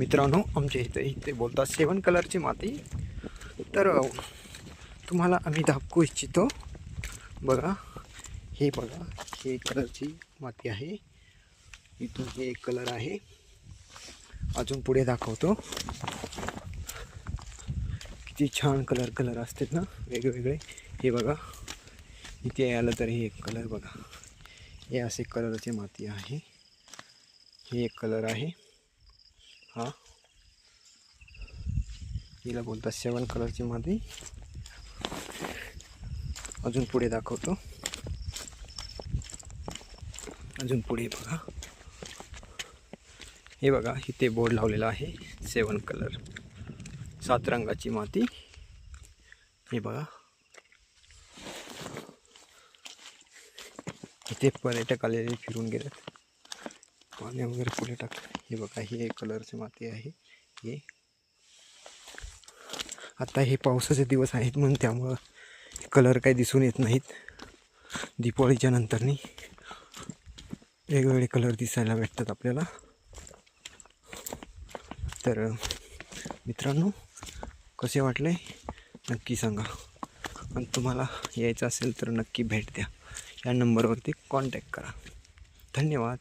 मित्रांनो आमच्या इथे इथे बोलतात सेवन कलरची माती. तर तुम्हाला आम्ही दाखवू इच्छितो. बघा हे बघा हे कलरची माती आहे. इथून हे एक कलर आहे. अजून पुढे दाखवतो. किती छान कलर कलर असतात ना वेगवेगळे. हे बघा इथे आलं तर हे एक कलर बघा. हे असे कलरची माती आहे. हे एक कलर आहे. हा? हिला बोलतात सेवन कलरची माती अजून पुढे दाखवतो. अजून पुढे बघा. हे बघा इथे बोर्ड लावलेला आहे सेवन कलर सात रंगाची माती. हे बघा. इथे पर्यटक आलेले फिरून गेलेत. पाणी वगैरे पुढे टाकलं हे बघा ही कलरची माती आहे. हे. आता हे पावसाचे दिवस आहेत म्हणून त्यामुळं कलर काही दिसून येत नाहीत. दीपावळीच्या नंतरनी वेगवेगळे कलर दिसायला भेटतात आपल्याला. तर मित्रांनो कसे वाटले? नक्की सांगा. आणि तुम्हाला यायचं असेल तर नक्की भेट द्या. या नंबरवरती कॉन्टॅक्ट करा. धन्यवाद.